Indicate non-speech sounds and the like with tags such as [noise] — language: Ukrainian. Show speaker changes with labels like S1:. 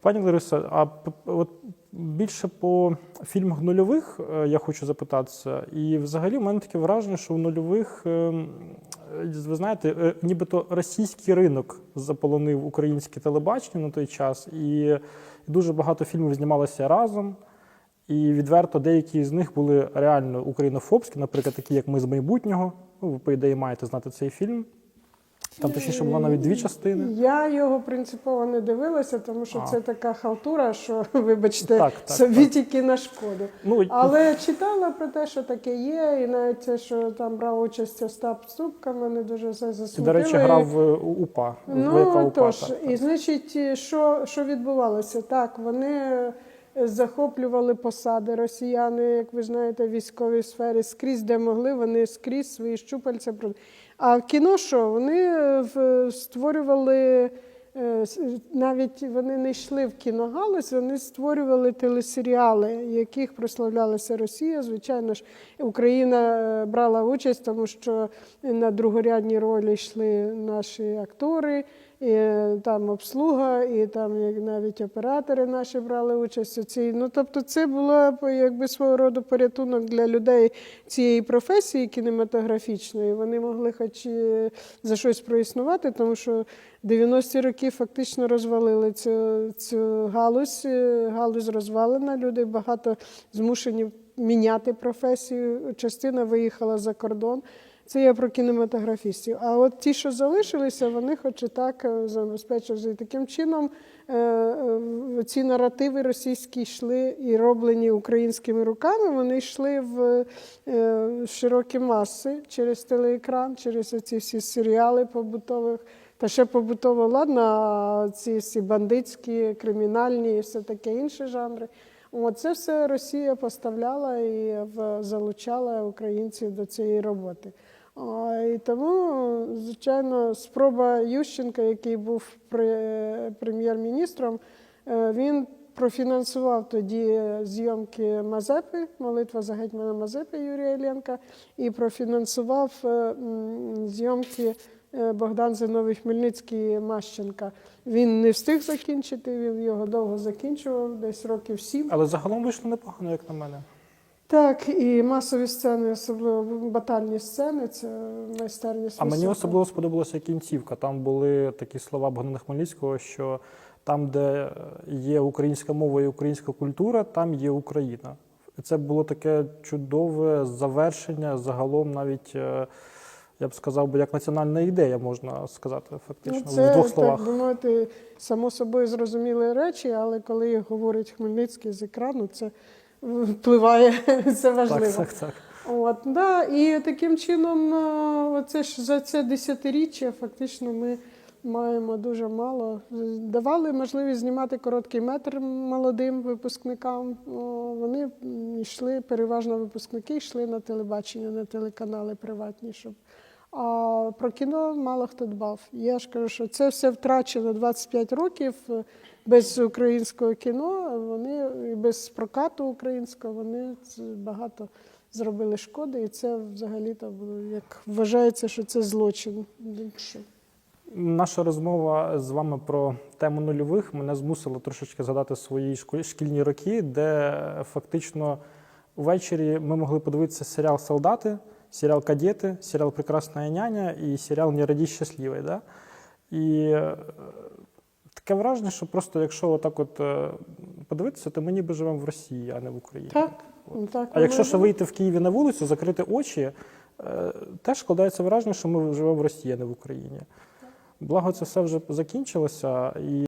S1: Пані Лариса, а от більше по фільмах нульових е, я хочу запитатися. І взагалі в мене таке враження, що в нульових, е, м, е, ви знаєте, е, нібито російський ринок заполонив українське телебачення на той час, і дуже багато фільмів знімалося разом. І відверто деякі з них були реально українофобські, наприклад, такі як Ми з майбутнього. Ну, ви, по ідеї, маєте знати цей фільм. Там точніше було навіть дві частини.
S2: Я його принципово не дивилася, тому що
S1: А.
S2: це така халтура, що, [laughs] вибачте,
S1: Так, так,
S2: собі
S1: так.
S2: тільки на шкоду.
S1: Ну,
S2: Але читала про те, що таке є, і навіть те, що там брав участь Остап Ступка, мене дуже це засмутило.
S1: до речі, грав в УПА.
S2: Ну,
S1: УПА,
S2: тож,
S1: так,
S2: і значить, що, що відбувалося? Так, вони захоплювали посади росіяни, як ви знаєте, в військовій сфері, скрізь де могли, вони скрізь свої щупальця. А кіно що? Вони е, створювали. Е, Навіть вони не йшли в кіногалузь, вони створювали телесеріали, яких прославлялася Росія. Звичайно ж, Україна е, брала участь, тому що на другорядні ролі йшли наші актори, і е, там обслуга, і там навіть оператори наші брали участь у цій. Ну тобто, це було якби свого роду порятунок для людей цієї професії кінематографічної. Вони могли хоч за щось проіснувати, тому що 90-ті роки фактично розвалили цю, цю галузь. Е, Галузь розвалена, люди багато змушені міняти професію. Частина виїхала за кордон. Це я про кінематографістів. А от ті, що залишилися, вони хоч і так е, забезпечили. Таким чином е, ці наративи російські йшли і роблені українськими руками, вони йшли в широкі маси через телеекран, через ці всі серіали побутових. Та ще побутово, ладно, а ці всі бандитські, кримінальні і все таке інші жанри. От це все Росія поставляла і залучала українців до цієї роботи. А, І тому, звичайно, спроба Ющенка, який був пре- прем'єр-міністром, е, він профінансував тоді зйомки Мазепи, молитва за гетьмана Мазепи Юрія Іллєнка, і профінансував е, зйомки Богдан Зиновій Хмельницький Мащенка. Він не встиг закінчити, він його довго закінчував, десь років сім.
S1: Але загалом вийшло непогано, як на мене.
S2: Так, і масові сцени, особливо батальні сцени, це майстерність.
S1: А мені особливо сподобалася кінцівка. Там були такі слова Богдана Хмельницького, що там, де є українська мова і українська культура, там є Україна. І Це було таке чудове завершення, загалом навіть. Я б сказав, як національна ідея, можна сказати, фактично,
S2: Ну, це,
S1: в двох словах.
S2: так би мовити, само собою зрозумілі речі, але коли їх говорить Хмельницький з екрану, це впливає, [laughs] це важливо.
S1: Так, так, так.
S2: От, да, і таким чином, е, оце ж за це десятиріччя фактично ми маємо дуже мало. Давали можливість знімати короткий метр молодим випускникам. Вони йшли, переважно випускники йшли на телебачення, на телеканали приватні, щоб. А про кіно мало хто дбав. Я ж кажу, що це все втрачено 25 років е, без українського кіно. Вони і без прокату українського вони багато зробили шкоди, і це взагалі то як вважається, що це злочин.
S1: Наша розмова з вами про тему нульових мене змусила трошечки згадати свої шкільні роки, де фактично ввечері ми могли подивитися серіал Солдати, серіал Кадети, серіал Прекрасна няня і серіал Не раді щасливий. Да? І е, таке враження, що просто якщо отак от е, подивитися, то ми ніби живемо в Росії, а не в Україні.
S2: Так, так.
S1: А якщо ще вийти в Києві на вулицю, закрити очі, е, теж складається враження, що ми живемо в Росії, а не в Україні. Благо, це все вже закінчилося, і